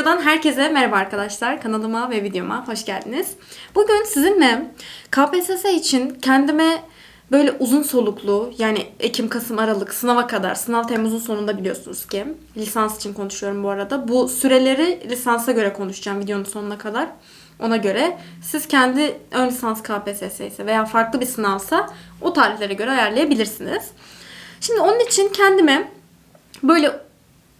videodan herkese merhaba arkadaşlar. Kanalıma ve videoma hoş geldiniz. Bugün sizinle KPSS için kendime böyle uzun soluklu yani Ekim, Kasım, Aralık sınava kadar, sınav Temmuz'un sonunda biliyorsunuz ki. Lisans için konuşuyorum bu arada. Bu süreleri lisansa göre konuşacağım videonun sonuna kadar. Ona göre siz kendi ön lisans KPSS ise veya farklı bir sınavsa o tarihlere göre ayarlayabilirsiniz. Şimdi onun için kendime böyle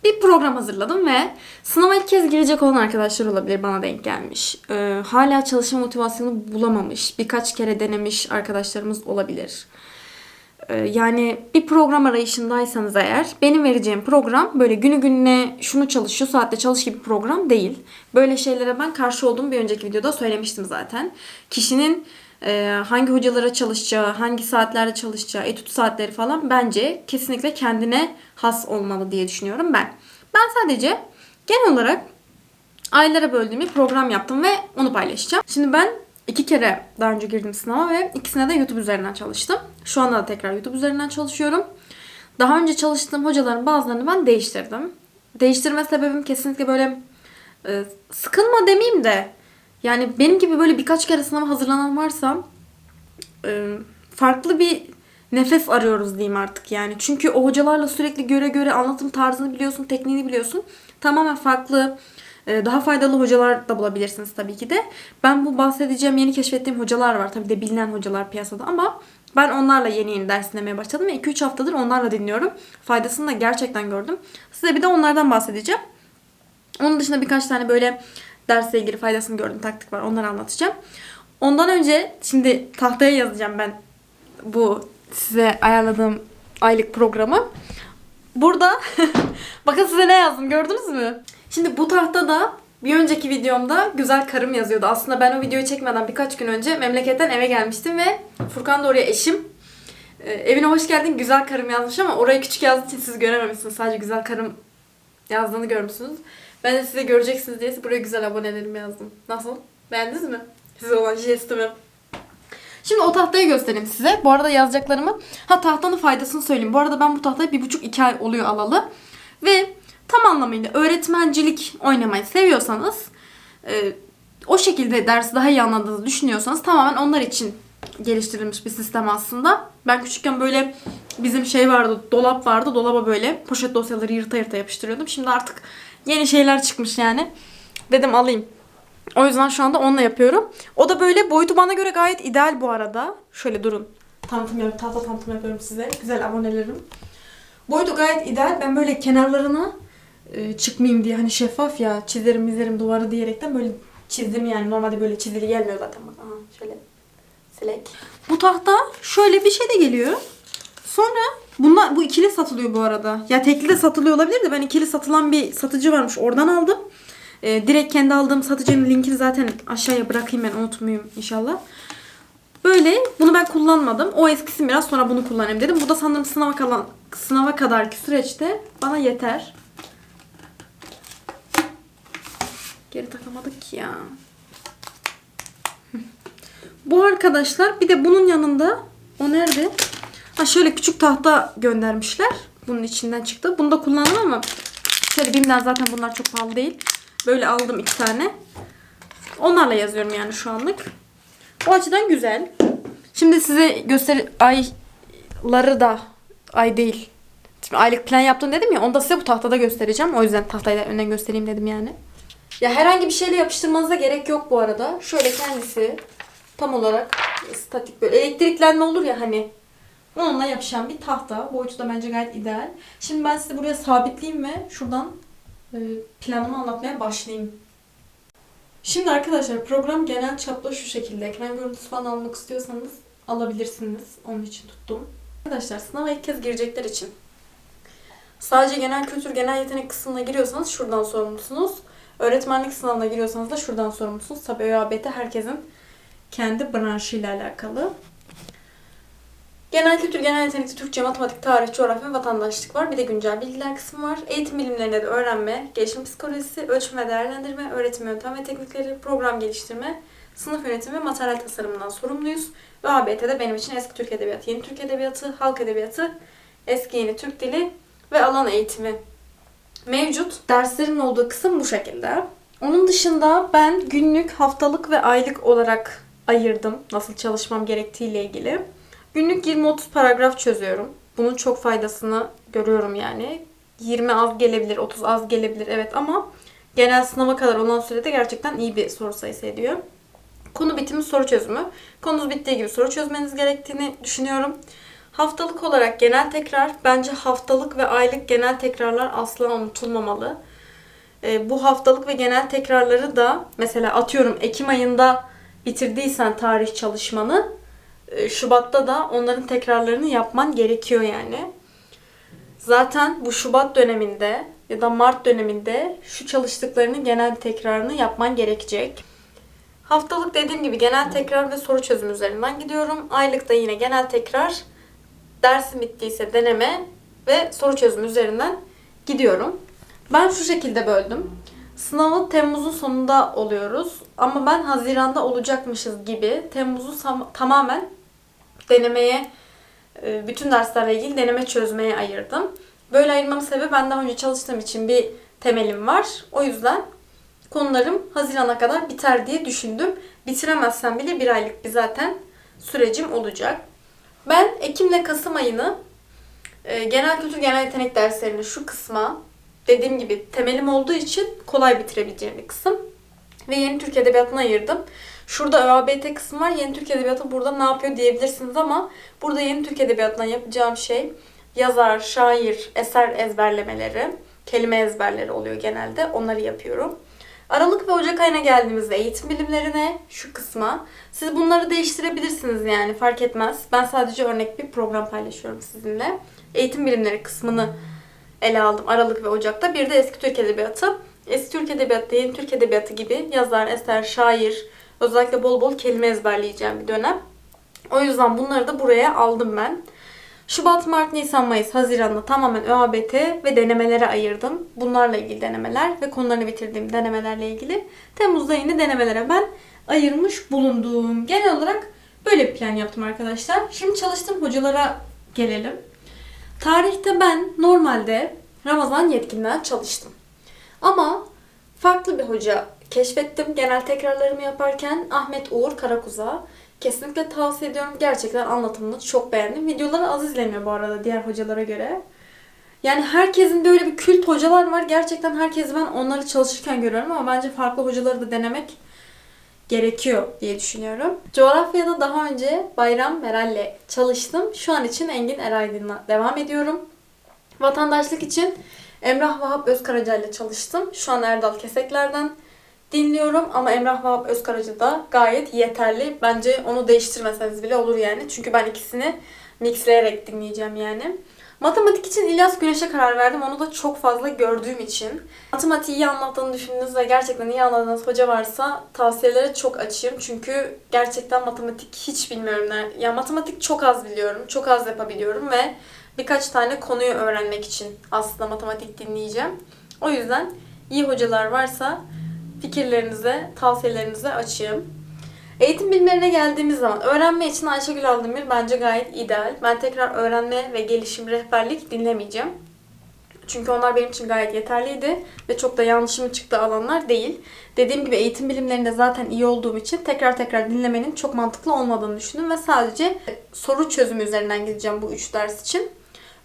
bir program hazırladım ve sınava ilk kez girecek olan arkadaşlar olabilir bana denk gelmiş. Ee, hala çalışma motivasyonu bulamamış, birkaç kere denemiş arkadaşlarımız olabilir. Ee, yani bir program arayışındaysanız eğer benim vereceğim program böyle günü gününe şunu çalış, şu saatte çalış gibi program değil. Böyle şeylere ben karşı olduğumu bir önceki videoda söylemiştim zaten. Kişinin e, hangi hocalara çalışacağı, hangi saatlerde çalışacağı, etüt saatleri falan bence kesinlikle kendine has olmalı diye düşünüyorum ben. Ben sadece genel olarak aylara böldüğüm bir program yaptım ve onu paylaşacağım. Şimdi ben iki kere daha önce girdim sınava ve ikisine de YouTube üzerinden çalıştım. Şu anda da tekrar YouTube üzerinden çalışıyorum. Daha önce çalıştığım hocaların bazılarını ben değiştirdim. Değiştirme sebebim kesinlikle böyle e, sıkılma demeyeyim de yani benim gibi böyle birkaç kere sınava hazırlanan varsa e, farklı bir nefes arıyoruz diyeyim artık yani. Çünkü o hocalarla sürekli göre göre anlatım tarzını biliyorsun, tekniğini biliyorsun. Tamamen farklı, e, daha faydalı hocalar da bulabilirsiniz tabii ki de. Ben bu bahsedeceğim yeni keşfettiğim hocalar var. Tabii de bilinen hocalar piyasada ama ben onlarla yeni yeni ders dinlemeye başladım ve 2-3 haftadır onlarla dinliyorum. Faydasını da gerçekten gördüm. Size bir de onlardan bahsedeceğim. Onun dışında birkaç tane böyle dersle ilgili faydasını gördüm taktik var. Onları anlatacağım. Ondan önce şimdi tahtaya yazacağım ben bu size ayarladığım aylık programı. Burada bakın size ne yazdım gördünüz mü? Şimdi bu tahtada bir önceki videomda güzel karım yazıyordu. Aslında ben o videoyu çekmeden birkaç gün önce memleketten eve gelmiştim ve Furkan da oraya eşim. Ee, evine hoş geldin güzel karım yazmış ama orayı küçük yazdığı için siz görememişsiniz. Sadece güzel karım yazdığını görmüşsünüz. Ben de size göreceksiniz diye buraya güzel abonelerim yazdım. Nasıl? Beğendiniz mi? Size olan jestimi. Şimdi o tahtayı göstereyim size. Bu arada yazacaklarımı. Ha tahtanın faydasını söyleyeyim. Bu arada ben bu tahtayı bir buçuk iki ay oluyor alalı. Ve tam anlamıyla öğretmencilik oynamayı seviyorsanız e, o şekilde dersi daha iyi anladığınızı düşünüyorsanız tamamen onlar için geliştirilmiş bir sistem aslında. Ben küçükken böyle bizim şey vardı, dolap vardı. Dolaba böyle poşet dosyaları yırta yırta yapıştırıyordum. Şimdi artık yeni şeyler çıkmış yani. Dedim alayım. O yüzden şu anda onunla yapıyorum. O da böyle boyutu bana göre gayet ideal bu arada. Şöyle durun. Tanıtım yapıyorum, tahta tanıtım yapıyorum size. Güzel abonelerim. Boyutu gayet ideal. Ben böyle kenarlarına e, çıkmayayım diye hani şeffaf ya çizerim mizerim duvarı diyerekten böyle çizdim yani. Normalde böyle çizili gelmiyor zaten. Bak, aha, şöyle silek. Bu tahta şöyle bir şey de geliyor. Sonra bunlar bu ikili satılıyor bu arada. Ya tekli de satılıyor olabilir de ben ikili satılan bir satıcı varmış. Oradan aldım. Ee, direkt kendi aldığım satıcının linkini zaten aşağıya bırakayım ben unutmayayım inşallah. Böyle bunu ben kullanmadım. O eskisi biraz sonra bunu kullanayım dedim. Bu da sanırım sınava kalan sınava kadarki süreçte bana yeter. Geri takamadık ki ya. Bu arkadaşlar bir de bunun yanında o nerede? Ha şöyle küçük tahta göndermişler. Bunun içinden çıktı. Bunu da kullandım ama şöyle BİM'den zaten bunlar çok pahalı değil. Böyle aldım iki tane. Onlarla yazıyorum yani şu anlık. O açıdan güzel. Şimdi size göster ayları da ay değil. Şimdi aylık plan yaptım dedim ya onu da size bu tahtada göstereceğim. O yüzden tahtayı da önden göstereyim dedim yani. Ya herhangi bir şeyle yapıştırmanıza gerek yok bu arada. Şöyle kendisi tam olarak statik böyle elektriklenme olur ya hani onunla yapışan bir tahta. Boyutu da bence gayet ideal. Şimdi ben size buraya sabitleyeyim ve şuradan e, planımı anlatmaya başlayayım. Şimdi arkadaşlar program genel çapta şu şekilde. Ekran görüntüsü falan almak istiyorsanız alabilirsiniz. Onun için tuttum. Arkadaşlar sınava ilk kez girecekler için sadece genel kültür, genel yetenek kısmına giriyorsanız şuradan sorumlusunuz. Öğretmenlik sınavına giriyorsanız da şuradan sorumlusunuz. Tabii ÖABT herkesin kendi branşıyla alakalı. Genel kültür, genel yetenekte Türkçe, matematik, tarih, coğrafya ve vatandaşlık var. Bir de güncel bilgiler kısmı var. Eğitim bilimlerinde de öğrenme, gelişim psikolojisi, ölçüm ve değerlendirme, öğretim yöntem ve teknikleri, program geliştirme, sınıf yönetimi ve materyal tasarımından sorumluyuz. Ve ABT'de benim için eski Türk Edebiyatı, yeni Türk Edebiyatı, halk edebiyatı, eski yeni Türk dili ve alan eğitimi mevcut. Derslerin olduğu kısım bu şekilde. Onun dışında ben günlük, haftalık ve aylık olarak ayırdım nasıl çalışmam gerektiğiyle ilgili. Günlük 20-30 paragraf çözüyorum. Bunun çok faydasını görüyorum yani. 20 az gelebilir, 30 az gelebilir evet ama genel sınava kadar olan sürede gerçekten iyi bir soru sayısı ediyor. Konu bitimi soru çözümü. Konunuz bittiği gibi soru çözmeniz gerektiğini düşünüyorum. Haftalık olarak genel tekrar. Bence haftalık ve aylık genel tekrarlar asla unutulmamalı. E, bu haftalık ve genel tekrarları da mesela atıyorum Ekim ayında bitirdiysen tarih çalışmanı Şubat'ta da onların tekrarlarını yapman gerekiyor yani. Zaten bu Şubat döneminde ya da Mart döneminde şu çalıştıklarının genel tekrarını yapman gerekecek. Haftalık dediğim gibi genel tekrar ve soru çözümü üzerinden gidiyorum. Aylıkta yine genel tekrar, dersim bittiyse deneme ve soru çözümü üzerinden gidiyorum. Ben şu şekilde böldüm. Sınavı Temmuz'un sonunda oluyoruz ama ben Haziran'da olacakmışız gibi Temmuz'u tamamen denemeye, e, bütün derslerle ilgili deneme çözmeye ayırdım. Böyle ayırmamın sebebi ben daha önce çalıştığım için bir temelim var. O yüzden konularım Haziran'a kadar biter diye düşündüm. Bitiremezsem bile bir aylık bir zaten sürecim olacak. Ben Ekim'le Kasım ayını e, genel kültür genel yetenek derslerini şu kısma dediğim gibi temelim olduğu için kolay bitirebileceğim bir kısım. Ve yeni Türk Edebiyatı'na ayırdım. Şurada ÖABT kısmı var. Yeni Türk Edebiyatı burada ne yapıyor diyebilirsiniz ama burada yeni Türk Edebiyatı'ndan yapacağım şey yazar, şair, eser ezberlemeleri, kelime ezberleri oluyor genelde. Onları yapıyorum. Aralık ve Ocak ayına geldiğimizde eğitim bilimlerine şu kısma. Siz bunları değiştirebilirsiniz yani fark etmez. Ben sadece örnek bir program paylaşıyorum sizinle. Eğitim bilimleri kısmını ele aldım Aralık ve Ocak'ta. Bir de Eski Türk Edebiyatı. Eski Türk Edebiyatı, Yeni Türk Edebiyatı gibi yazar, eser, şair, özellikle bol bol kelime ezberleyeceğim bir dönem. O yüzden bunları da buraya aldım ben. Şubat, Mart, Nisan, Mayıs, Haziran'da tamamen ÖABT ve denemelere ayırdım. Bunlarla ilgili denemeler ve konularını bitirdiğim denemelerle ilgili. Temmuz'da yine denemelere ben ayırmış bulundum. Genel olarak böyle bir plan yaptım arkadaşlar. Şimdi çalıştığım hocalara gelelim. Tarihte ben normalde Ramazan yetkinden çalıştım. Ama farklı bir hoca keşfettim genel tekrarlarımı yaparken Ahmet Uğur Karakuza. Kesinlikle tavsiye ediyorum. Gerçekten anlatımını çok beğendim. Videoları az izleniyor bu arada diğer hocalara göre. Yani herkesin böyle bir kült hocalar var. Gerçekten herkesi ben onları çalışırken görüyorum ama bence farklı hocaları da denemek gerekiyor diye düşünüyorum. Coğrafyada daha önce Bayram Meral'le çalıştım. Şu an için Engin Eraydın'la devam ediyorum. Vatandaşlık için Emrah Vahap Özkaraca ile çalıştım. Şu an Erdal Kesekler'den dinliyorum ama Emrah Vahap Özkaraca da gayet yeterli. Bence onu değiştirmeseniz bile olur yani. Çünkü ben ikisini mixleyerek dinleyeceğim yani. Matematik için İlyas Güneş'e karar verdim. Onu da çok fazla gördüğüm için. Matematiği iyi anlattığını düşündüğünüz ve gerçekten iyi anladığınız hoca varsa tavsiyelere çok açığım. Çünkü gerçekten matematik hiç bilmiyorum. Ya yani matematik çok az biliyorum. Çok az yapabiliyorum ve birkaç tane konuyu öğrenmek için aslında matematik dinleyeceğim. O yüzden iyi hocalar varsa fikirlerinize, tavsiyelerinize açığım. Eğitim bilimlerine geldiğimiz zaman öğrenme için Ayşegül Aldemir bence gayet ideal. Ben tekrar öğrenme ve gelişim rehberlik dinlemeyeceğim. Çünkü onlar benim için gayet yeterliydi ve çok da yanlışımın çıktığı alanlar değil. Dediğim gibi eğitim bilimlerinde zaten iyi olduğum için tekrar tekrar dinlemenin çok mantıklı olmadığını düşündüm ve sadece soru çözümü üzerinden gideceğim bu üç ders için.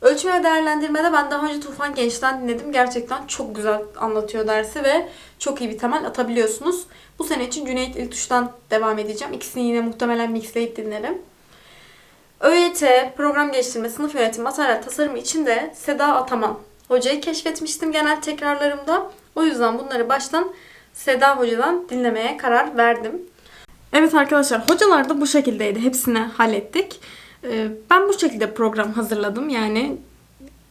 Ölçme ve değerlendirmede ben daha önce Tufan Genç'ten dinledim. Gerçekten çok güzel anlatıyor dersi ve çok iyi bir temel atabiliyorsunuz. Bu sene için Cüneyt İltuş'tan devam edeceğim. İkisini yine muhtemelen mixleyip dinlerim. ÖYT, program geliştirme, sınıf yönetimi, materyal tasarımı için de Seda Ataman hocayı keşfetmiştim genel tekrarlarımda. O yüzden bunları baştan Seda hocadan dinlemeye karar verdim. Evet arkadaşlar hocalar da bu şekildeydi. Hepsini hallettik. Ee, Ben bu şekilde program hazırladım. Yani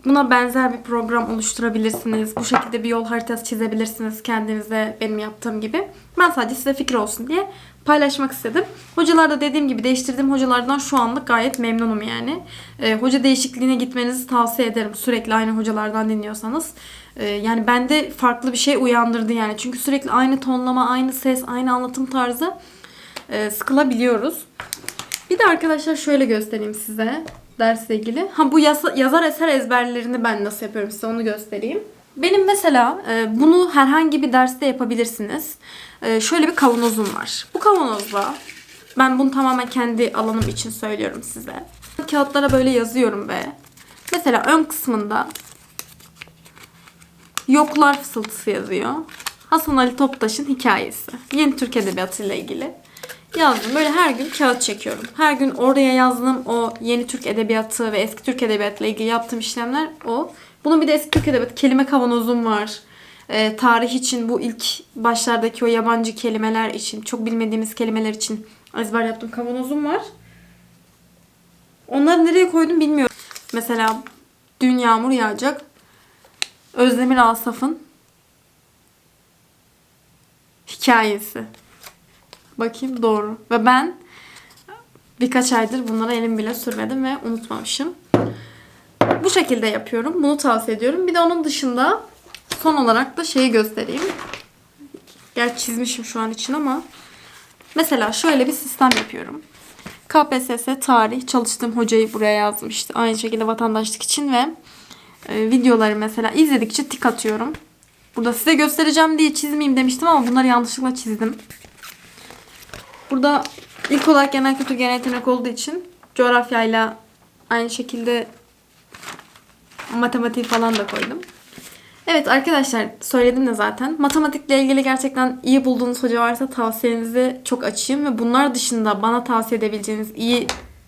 buna benzer bir program oluşturabilirsiniz. Bu şekilde bir yol haritası çizebilirsiniz kendinize benim yaptığım gibi. Ben sadece size fikir olsun diye paylaşmak istedim. Hocalar da dediğim gibi değiştirdiğim hocalardan şu anlık gayet memnunum yani. Ee, hoca değişikliğine gitmenizi tavsiye ederim. Sürekli aynı hocalardan dinliyorsanız. Ee, yani bende farklı bir şey uyandırdı yani. Çünkü sürekli aynı tonlama, aynı ses, aynı anlatım tarzı e, sıkılabiliyoruz. Bir de arkadaşlar şöyle göstereyim size dersle ilgili. Ha bu yasa- yazar eser ezberlerini ben nasıl yapıyorum size onu göstereyim. Benim mesela e, bunu herhangi bir derste yapabilirsiniz. E, şöyle bir kavanozum var. Bu kavanozda ben bunu tamamen kendi alanım için söylüyorum size. Kağıtlara böyle yazıyorum ve mesela ön kısmında Yoklar Fısıltısı yazıyor. Hasan Ali Toptaş'ın hikayesi. Yeni Türk Edebiyatı ile ilgili. Yazdım. Böyle her gün kağıt çekiyorum. Her gün oraya yazdığım o yeni Türk Edebiyatı ve eski Türk Edebiyatı ile ilgili yaptığım işlemler o. Bunun bir de eski Türk Edebiyatı kelime kavanozum var. Ee, tarih için bu ilk başlardaki o yabancı kelimeler için, çok bilmediğimiz kelimeler için ezber yaptığım kavanozum var. Onları nereye koydum bilmiyorum. Mesela dün yağmur yağacak. Özdemir Asaf'ın hikayesi. Bakayım doğru. Ve ben birkaç aydır bunlara elim bile sürmedim ve unutmamışım. Bu şekilde yapıyorum. Bunu tavsiye ediyorum. Bir de onun dışında son olarak da şeyi göstereyim. Gerçi çizmişim şu an için ama mesela şöyle bir sistem yapıyorum. KPSS tarih çalıştığım hocayı buraya yazmıştı. Aynı şekilde vatandaşlık için ve e, videoları mesela izledikçe tik atıyorum. Burada size göstereceğim diye çizmeyeyim demiştim ama bunları yanlışlıkla çizdim. Burada ilk olarak genel kültür genel yetenek olduğu için coğrafyayla aynı şekilde matematik falan da koydum. Evet arkadaşlar söyledim de zaten. Matematikle ilgili gerçekten iyi bulduğunuz hoca varsa tavsiyenizi çok açayım ve bunlar dışında bana tavsiye edebileceğiniz iyi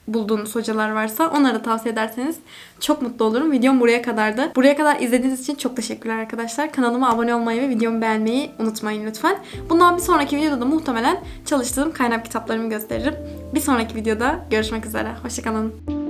bulduğunuz hocalar varsa onları tavsiye ederseniz çok mutlu olurum. Videom buraya kadardı. Buraya kadar izlediğiniz için çok teşekkürler arkadaşlar. Kanalıma abone olmayı ve videomu beğenmeyi unutmayın lütfen. Bundan bir sonraki videoda da muhtemelen çalıştığım kaynak kitaplarımı gösteririm. Bir sonraki videoda görüşmek üzere. Hoşçakalın.